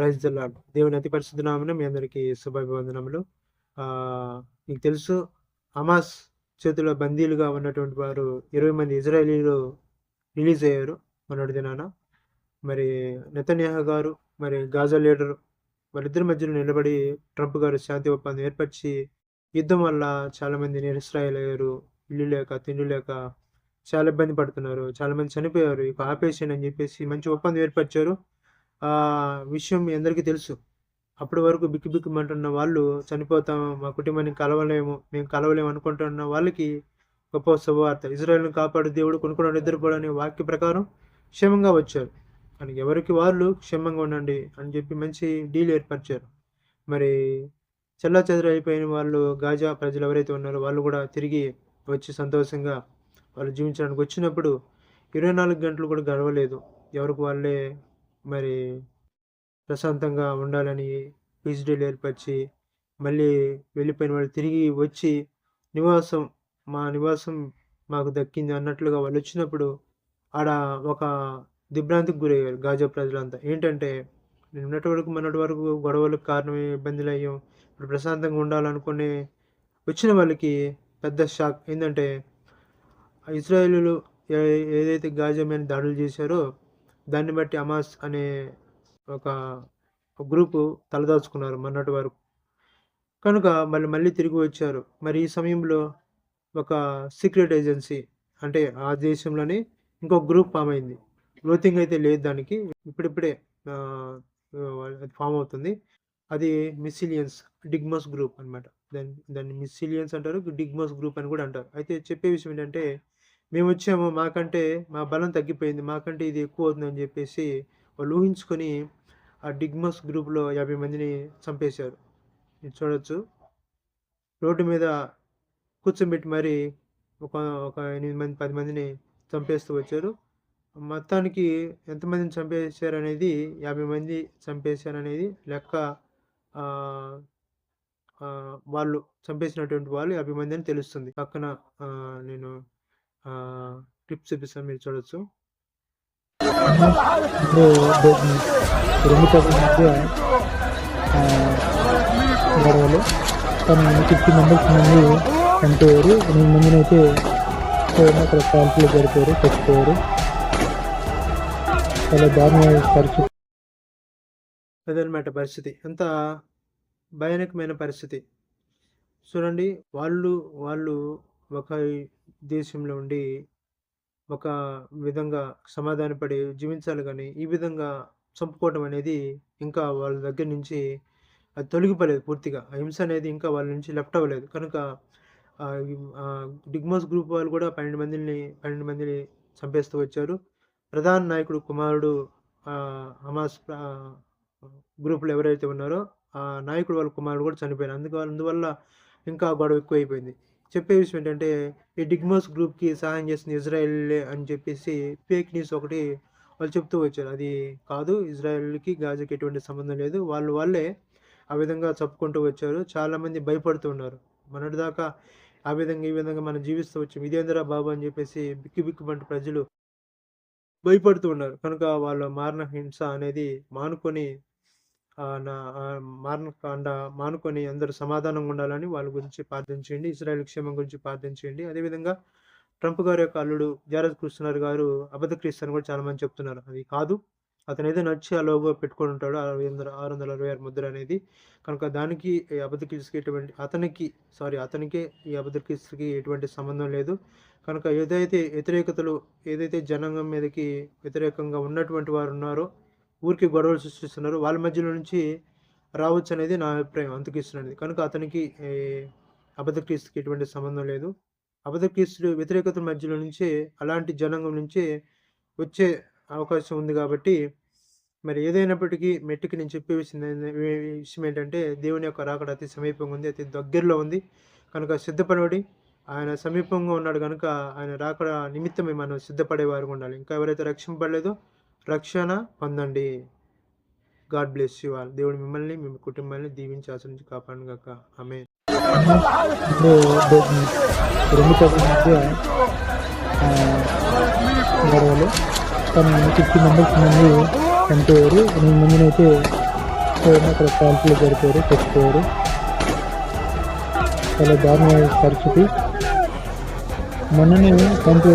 Praise the దేవుని అతి పరిశుద్ధ మీ అందరికీ శుభాభివందనములు. మీకు తెలుసు హమాస్ చేతిలో బందీలుగా ఉన్నటువంటి వారు 20 మంది ఇజ్రాయలీలు రిలీజ్ అయ్యారు మొన్నటి దినాన. మరి నెతన్యాహ గారు, మరి గాజా లీడర్ వాళ్ళిద్దరి మధ్యలో నిలబడి ట్రంప్ గారు శాంతి ఒప్పందం ఏర్పరిచి యుద్ధం వల్ల చాలామంది నిరసరాయలయ్యారు. ఇల్లు లేక, తిండి లేక చాలా ఇబ్బంది పడుతున్నారు. చాలామంది చనిపోయారు. ఇక ఆపేసి అని చెప్పేసి మంచి ఒప్పందం ఏర్పరిచారు. ఆ విషయం మీ అందరికీ తెలుసు. అప్పటి వరకు బిక్కుబిక్కుమంటున్న వాళ్ళు చనిపోతాం, మా కుటుంబాన్ని కలవలేము, మేము కలవలేము అనుకుంటున్న వాళ్ళకి గొప్ప శుభవార్త. ఇజ్రాయల్ని కాపాడు దేవుడు కొనుక్కున్న నిద్రపోడు అనే వాక్య ప్రకారం క్షేమంగా వచ్చారు. కానీ ఎవరికి వాళ్ళు క్షేమంగా ఉండండి అని చెప్పి మంచి డీల్ ఏర్పరిచారు. మరి చెల్లాచెదరైపోయిన వాళ్ళు గాజా ప్రజలు ఎవరైతే ఉన్నారో వాళ్ళు కూడా తిరిగి వచ్చి సంతోషంగా వాళ్ళు జీవించడానికి వచ్చినప్పుడు 24 గంటలు కూడా గడవలేదు. ఎవరికి వాళ్ళే మరి ప్రశాంతంగా ఉండాలని పీస్ డేలు ఏర్పరిచి మళ్ళీ వెళ్ళిపోయిన వాళ్ళు తిరిగి వచ్చి నివాసం మా నివాసం మాకు దక్కింది అన్నట్లుగా వాళ్ళు వచ్చినప్పుడు ఆడ ఒక దిగ్భ్రాంతికి గురయ్యారు గాజా ప్రజలంతా. ఏంటంటే నిన్నటి వరకు మొన్నటి వరకు గొడవలకు కారణమై ఇబ్బందులయ్యాం. ఇప్పుడు ప్రశాంతంగా ఉండాలనుకునే వచ్చిన వాళ్ళకి పెద్ద షాక్. ఏంటంటే ఇజ్రాయేలీలు ఏ ఏదైతే గాజా మీద దాడులు చేశారో దాన్ని బట్టి అమాస్ అనే ఒక గ్రూపు తలదాచుకున్నారు మొన్నటి వరకు. కనుక మళ్ళీ మళ్ళీ తిరిగి వచ్చారు. మరి ఈ సమయంలో ఒక సీక్రెట్ ఏజెన్సీ అంటే ఆ దేశంలోనే ఇంకొక గ్రూప్ ఫామ్ అయింది. గ్రోతింగ్ అయితే లేదు దానికి. ఇప్పుడిప్పుడే అది ఫామ్ అవుతుంది. అది మిస్సిలియన్స్ డిగ్మస్ గ్రూప్ అన్నమాట. దాన్ని దాన్ని మిస్సిలియన్స్ అంటారు. డిగ్మస్ గ్రూప్ అని కూడా అంటారు. అయితే చెప్పే విషయం ఏంటంటే మేమొచ్చాము మాకంటే మా బలం తగ్గిపోయింది. మాకంటే ఇది ఎక్కువ అవుతుందని చెప్పేసి వాళ్ళు ఊహించుకొని ఆ డిగ్మస్ గ్రూప్‌లో 50 మందిని చంపేశారు. మీరు చూడొచ్చు. రోడ్డు మీద కూర్చోబెట్టి మరి ఒక ఒక ఎనిమిది మంది, పది మందిని చంపేస్తూ వచ్చారు. మొత్తానికి ఎంతమందిని చంపేశారనేది 50 మంది చంపేశారనేది లెక్క. వాళ్ళు చంపేసినటువంటి వాళ్ళు 50 మంది అని తెలుస్తుంది. పక్కన నేను క్లిప్స్ చూపిస్తాను మీరు చూడొచ్చు. రెండు మధ్య గొడవలు. కానీ 50 మెంబర్స్ మంది చనిపోయారు. 8 మందినైతే అక్కడ కాల్పులు జరిపారు. చచ్చిపోయారు. చాలా దారుణమైన పరిస్థితి. అదనమాట పరిస్థితి. అంత భయానకమైన పరిస్థితి. చూడండి వాళ్ళు వాళ్ళు ఒక దేశంలో ఉండి ఒక విధంగా సమాధానపడి జీవించాలి కానీ ఈ విధంగా చంపుకోవడం అనేది ఇంకా వాళ్ళ దగ్గర నుంచి అది తొలగిపోలేదు పూర్తిగా. అహింస అనేది ఇంకా వాళ్ళ నుంచి లెఫ్ట్ అవ్వలేదు. కనుక డిగ్మోస్ గ్రూప్ వాళ్ళు కూడా 12 మందిని 12 మందిని చంపేస్తూ వచ్చారు. ప్రధాన నాయకుడు కుమారుడు హమాస్ ఆహ్, ఎవరైతే ఉన్నారో ఆ నాయకుడు వాళ్ళ కుమారుడు కూడా చనిపోయారు. అందుకు అందువల్ల ఇంకా గొడవ ఎక్కువైపోయింది. చెప్పే విషయం ఏంటంటే ఈ డిగ్మోస్ గ్రూప్‌కి సహాయం చేసింది ఇజ్రాయెల్ అని చెప్పేసి ఫేక్ న్యూస్ ఒకటి వాళ్ళు చెప్తూ వచ్చారు. అది కాదు. ఇజ్రాయెల్‌కి, గాజాకి ఎటువంటి సంబంధం లేదు. వాళ్ళు వాళ్ళే ఆ విధంగా చెప్పుకుంటూ వచ్చారు. చాలామంది భయపడుతూ ఉన్నారు. మొన్నటిదాకా ఆ విధంగా, ఈ విధంగా మనం జీవిస్తూ వచ్చాం. ఇదేందిరా బాబు అని చెప్పేసి బిక్కి బిక్కుమంటూ ప్రజలు భయపడుతూ ఉన్నారు. కనుక వాళ్ళ మారణ హింస అనేది మానుకొని నా ఆహ్, మానుకొని అందరూ సమాధానంగా ఉండాలని వాళ్ళ గురించి ప్రార్థన చేయండి. క్షేమం గురించి ప్రార్థన చేయండి. అదేవిధంగా ట్రంప్ గారి యొక్క అల్లుడు జారెడ్ కృష్ణర్ గారు అబద్ధ క్రీస్తు అని కూడా చాలామంది చెప్తున్నారు. అది కాదు. అతనేదో నచ్చి ఆ లోగో పెట్టుకొని ఉంటాడు. 666 ముద్ర అనేది. కనుక దానికి ఈ అబద్ధ క్రీస్తుకి ఎటువంటి అతనికి సారీ అతనికే ఈ అబద్ధ క్రీస్తుకి ఎటువంటి సంబంధం లేదు. కనుక ఏదైతే వ్యతిరేకతలు ఏదైతే జనాంగం మీదకి వ్యతిరేకంగా ఉన్నటువంటి వారు ఉన్నారో, ఊరికే గొడవలు సృష్టిస్తున్నారు వాళ్ళ మధ్యలో నుంచి రావచ్చు అనేది నా అభిప్రాయం అంతకిస్తున్నది. కనుక అతనికి అబద్ధక్రీస్తుకి అబద్ధ క్రీస్తుకి ఎటువంటి సంబంధం లేదు. అబద్ధ క్రీస్తులు వ్యతిరేకతల మధ్యలో నుంచే అలాంటి జనాంగం నుంచే వచ్చే అవకాశం ఉంది కాబట్టి మరి ఏదైనప్పటికీ మెట్టుకి నేను చెప్పే విషయం విషయం ఏంటంటే దేవుని యొక్క రాకడ అతి సమీపంగా ఉంది. అతి దగ్గరలో ఉంది. కనుక సిద్ధపడబడి ఆయన సమీపంగా ఉన్నాడు కనుక ఆయన రాకడ నిమిత్తమే మనం సిద్ధపడేవారు ఉండాలి. ఇంకా ఎవరైతే రక్షింపడలేదో రక్షణ పొందండి. God bless you all. దేవుడు మిమ్మల్ని, మీ కుటుంబాన్ని దీవించి ఆచరించి కాపాడు గాక. ఆమె ఇప్పుడు రెండు ప్రజల మధ్య గొడవలు. కానీ 50 మెంబర్స్ మంది చనిపోయారు. 8 మందినైతే సో అక్కడ కాల్పులు జరిపారు చచ్చిపోయారు చాలా దారుణ పరిస్థితి మొన్ననే కంటి